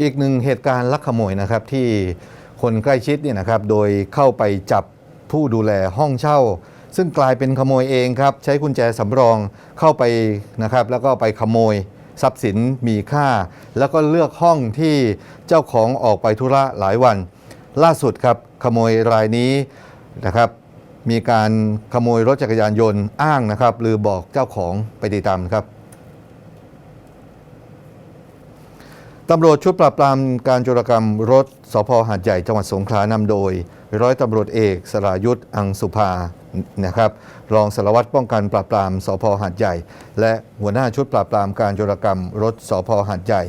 อีกหนึ่งเหตุการณ์ลักขโมยนะครับที่คนใกล้ชิดเนี่ยนะครับโดยเข้าไปจับผู้ดูแลห้องเช่า ซึ่งกลายเป็นขโมยเองครับ ใช้กุญแจสำรองเข้าไปนะครับ แล้วก็ไปขโมยทรัพย์สินมีค่า แล้วก็เลือกห้องที่เจ้าของออกไปธุระหลายวัน ล่าสุดครับขโมยรายนี้นะครับมีการขโมยรถจักรยานยนต์อ้างนะครับหรือบอกเจ้าของไปติดตามครับ ตำรวจชุดปราบปรามการโจรกรรมรถสพหาดใหญ่จังหวัดสงขลานำโดย ร้อยตำรวจเอกสรายุทธ์อังสุภานะครับรองสารวัตรป้องกันปราบปรามสพหาดใหญ่ และหัวหน้าชุดปราบปรามการโจรกรรมรถสพหาดใหญ่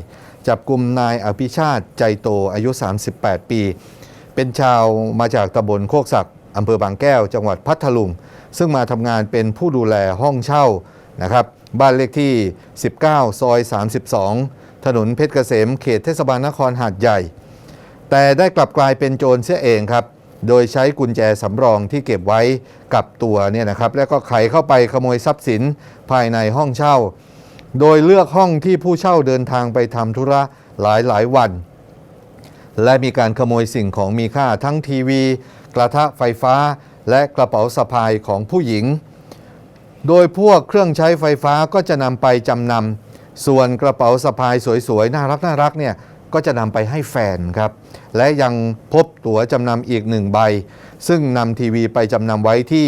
จับกลุ่มนายอภิชาติใจโตอายุ 38 ปี เป็นชาวมาจากตำบลโคกศักดิ์อำเภอบางแก้ว จังหวัดพัทลุง ซึ่งมาทำงานเป็นผู้ดูแลห้องเช่านะครับบ้านเลขที่ 19 ซอย 32 ถนนเพชรเกษมเขตเทศบาลนครหาดใหญ่ แต่ได้กลับกลายเป็นโจรเสียเองครับ โดยใช้กุญแจสำรองที่เก็บไว้กับตัวเนี่ยนะครับ แล้วก็ไขเข้าไปขโมยทรัพย์สินภายในห้องเช่า โดยเลือกห้องที่ผู้เช่าเดินทางไปทำธุระหลายหลายวัน และมีการขโมยสิ่งของมีค่าทั้งทีวี กระทะไฟฟ้า และกระเป๋าสะพายของผู้หญิง โดยพวกเครื่องใช้ไฟฟ้าก็จะนำไปจำนำ ส่วนกระเป๋าสะพายสวยๆ น่ารักน่ารักเนี่ยก็จะนำไปให้แฟนครับ และยังพบตั๋วจำนำอีกหนึ่งใบ ซึ่งนำทีวีไปจำนำไว้ที่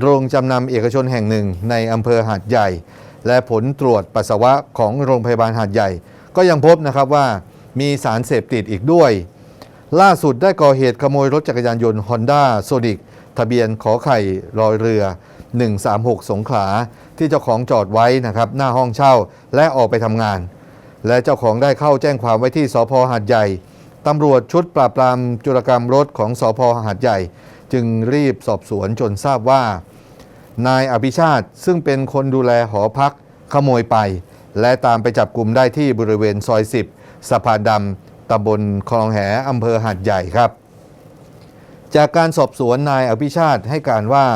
โรงจำนำเอกชนแห่งหนึ่งในอำเภอหาดใหญ่ และผลตรวจปัสสาวะของโรงพยาบาลหาดใหญ่ ก็ยังพบนะครับว่ามีสารเสพติดอีกด้วย ล่าสุดได้ก่อเหตุขโมยรถจักรยานยนต์ Honda s o n i c ทะเบียนขอไข่รอยเรือ 136 สงขลาที่เจ้าของจอดไว้นะครับหน้าห้องเช่าและออกไปทำงาน และเจ้าของได้เข้าแจ้งความไว้ที่สพหาดใหญ่ตำรวจชุดปราบปรามจุรกรรมรถของสพหาดใหญ่ จึงรีบสอบสวนจนทราบว่า นายอภิชาติซึ่งเป็นคนดูแลหอพักขโมยไป และตามไปจับกลุ่มได้ที่บริเวณซอย 10สะพานดำตำบลคลองแหอำเภอหาดใหญ่ครับ จากการสอบสวนนายอภิชาติให้การว่า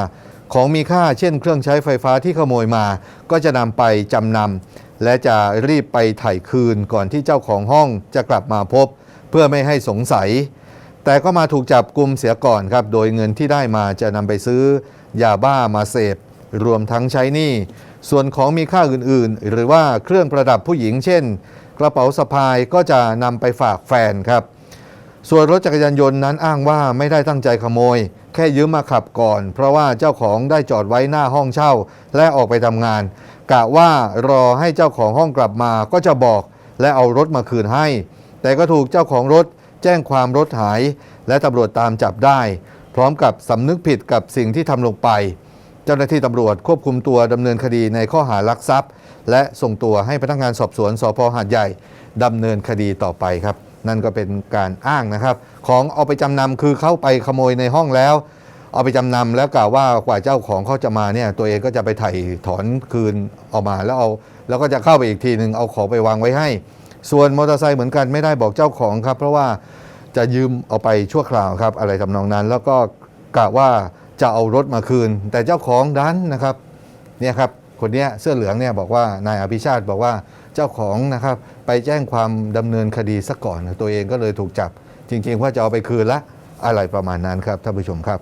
ของมีค่าเช่นเครื่องใช้ไฟฟ้าที่ขโมยมา ก็จะนำไปจำนำและจะรีบไปถ่ายคืนก่อนที่เจ้าของห้องจะกลับมาพบ เพื่อไม่ให้สงสัย แต่ก็มาถูกจับกลุ่มเสียก่อนครับ โดยเงินที่ได้มาจะนำไปซื้อยาบ้ามาเสพ รวมทั้งใช้หนี้ส่วนของมีค่าอื่นๆ หรือว่าเครื่องประดับผู้หญิง เช่น กระเป๋าสะพายก็จะนำไปฝากแฟนครับ ส่วนรถจักรยานยนต์นั้นอ้างว่าไม่ได้ตั้งใจขโมย แค่ยืมมาขับก่อน เพราะว่าเจ้าของได้จอดไว้หน้าห้องเช่า และออกไปทำงาน กะว่ารอให้เจ้าของห้องกลับมาก็จะบอกและเอารถมาคืนให้ แต่ก็ถูกเจ้าของรถแจ้งความรถหาย และตำรวจตามจับได้ พร้อมกับสำนึกผิดกับสิ่งที่ทำลงไป เจ้าหน้าที่ตำรวจควบคุมตัวดำเนินคดีในข้อหารักทรัพย์ และส่งตัวให้พนักงานสอบสวนสพหาดใหญ่ดำเนินคดีต่อไปครับ นั่นก็เป็นการอ้างนะครับ ของเอาไปจำนำคือเข้าไปขโมยในห้องแล้ว เอาไปจำนำแล้วกล่าวว่ากว่าเจ้าของเขาจะมาเนี่ยตัวเองก็จะไปไถ่ถอนคืนออกมาแล้วเอาแล้วก็จะเข้าไปอีกทีหนึ่งเอาของไปวางไว้ให้ ส่วนมอเตอร์ไซค์เหมือนกันไม่ได้บอกเจ้าของครับ เพราะว่าจะยืมเอาไปชั่วคราวครับ อะไรทำนองนั้น แล้วก็กะว่าจะเอารถมาคืน แต่เจ้าของดันนะครับเนี่ยครับ คนนี้เสื้อเหลืองเนี่ยบอกว่านายอภิชาติบอกว่าเจ้าของนะครับไปแจ้งความดำเนินคดีซะก่อน ตัวเองก็เลยถูกจับ จริง ๆ ว่าจะเอาไปคืนละอะไรประมาณนั้นครับท่านผู้ชมครับ